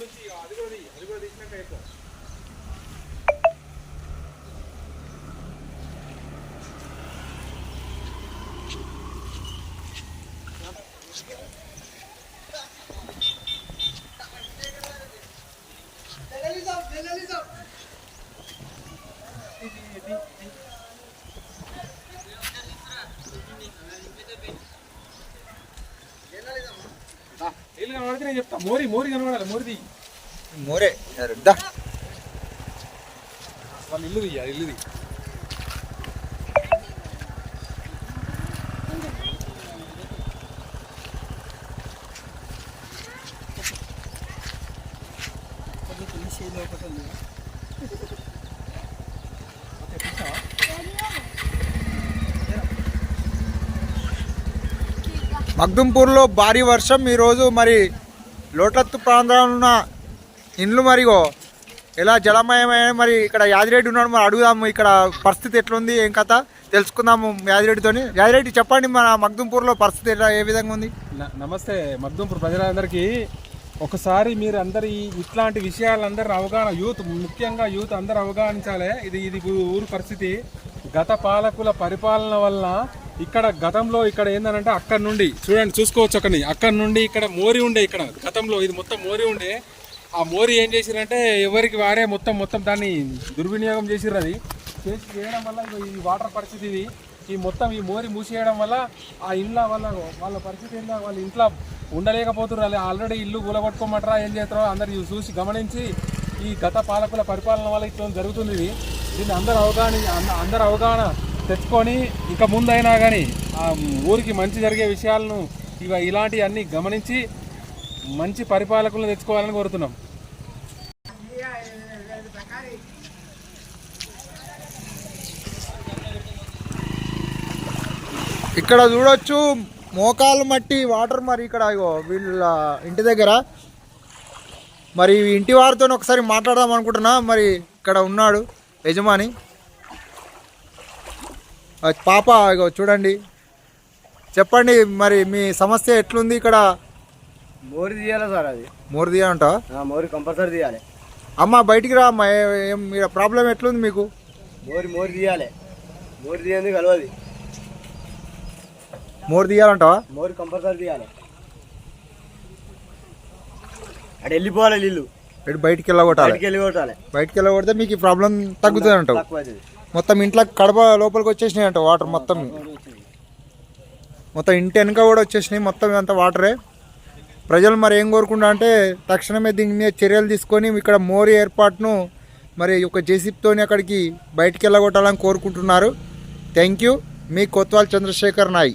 నుంచి అది కూడా తీయి, అది కూడా తీసినాక ఎక్కువ నీళ్ళు కనబడితే నేను చెప్తా మోరి మోరి కనబడాలి మోరి తీయి మోరే దా వాళ్ళు ఇల్లు తీయాలి ఇల్లు తీయి మగ్దుంపూర్లో భారీ వర్షం. ఈరోజు మరి లోటత్తు ప్రాంతంలో ఉన్న ఇండ్లు మరిగో ఎలా జలమయమైన మరి ఇక్కడ యాదిరెడ్డి ఉన్నాడు. మరి అడుగుదాము ఇక్కడ పరిస్థితి ఎట్లుంది ఏం కథ తెలుసుకుందాము యాదిరెడ్డితోని. యాదిరెడ్డి చెప్పండి మన మగ్దుంపూర్లో పరిస్థితి ఎలా ఏ విధంగా ఉంది? నమస్తే మగ్దుంపూర్ ప్రజలందరికీ. ఒకసారి మీరు అందరి ఇట్లాంటి విషయాలందరూ అవగాహన యూత్ ముఖ్యంగా యూత్ అందరూ అవగాహించాలి. ఇది ఇది ఊరు పరిస్థితి. గత పాలకుల పరిపాలన వల్ల ఇక్కడ గతంలో ఇక్కడ ఏందనంటే అక్కడ నుండి చూడండి చూసుకోవచ్చు అక్కడిని. అక్కడ నుండి ఇక్కడ మోరి ఉండే ఇక్కడ గతంలో ఇది మొత్తం మోరి ఉండే. ఆ మోరి ఏం చేసిరంటే ఎవరికి వారే మొత్తం మొత్తం దాన్ని దుర్వినియోగం చేసిర్రు అది. చేసి చేయడం వల్ల ఈ వాటర్ పరిస్థితి ఇది. ఈ మొత్తం ఈ మోరి మూసేయడం వల్ల ఆ ఇంట్లో వాళ్ళ వాళ్ళ పరిస్థితి ఏంటో వాళ్ళ ఇంట్లో ఉండలేకపోతున్నారు ఆల్రెడీ ఇల్లు కూలగొట్టుకోమంటారా ఏం చేస్తారో అందరు చూసి గమనించి ఈ గత పాలకుల పరిపాలన వల్ల ఇట్లా జరుగుతుంది ఇది. దీన్ని అందరు అవగాహన అంద- అందరు అవగాహన తెచ్చుకొని ఇక ముందైనా కానీ ఆ ఊరికి మంచి జరిగే విషయాలను ఇవ ఇలాంటివన్నీ గమనించి మంచి పరిపాలకులను తెచ్చుకోవాలని కోరుతున్నాం. ఇక్కడ చూడొచ్చు మోకాలు మట్టి వాటర్ మరి ఇక్కడ వీళ్ళ ఇంటి దగ్గర. మరి ఇంటి వారితో ఒకసారి మాట్లాడదాం అనుకుంటున్నా మరి ఇక్కడ ఉన్నాడు యజమాని. పాప చూడండి. చెప్పండి మరి మీ సమస్య ఎట్లుంది ఇక్కడ? మోరి తీయాలి సార్ అది? మోరదియా అంటావా ఆ, మోరి కంపల్సరీ తీయాలి. అమ్మ బయటికి రా అమ్మ ప్రాబ్లం ఎట్లుంది మీకు? మోరి మోరి తీయాలి. మోరి తీయంది కలవది. మోరు తీయాలంటావా మోరి కంపల్సరీ తీయాలి. అటు వెళ్ళిపోవాలి నీళ్ళు. ఇటు బయటికి వెళ్ళగొట్టాలి. బయటికి వెళ్ళి కొట్టాలి బయటికి వెళ్ళగొడితే మీకు ఈ ప్రాబ్లం తగ్గుతుంది అంటావు. అవుతుంది మొత్తం ఇంట్లో కడప లోపలికి వచ్చేసినాయి అంట వాటర్ మొత్తం. మొత్తం ఇంటి వెనుక కూడా వచ్చేసినాయి మొత్తం అంతా వాటరే. ప్రజలు మరి ఏం కోరుకుంటా అంటే తక్షణమే దీని మీద చర్యలు తీసుకొని ఇక్కడ మోరీ ఏర్పాటును మరి ఒక జేసీబీతోని అక్కడికి బయటికి వెళ్ళగొట్టాలని కోరుకుంటున్నారు. Thank you. మీ కొత్వాల్ చంద్రశేఖర్ నాయ్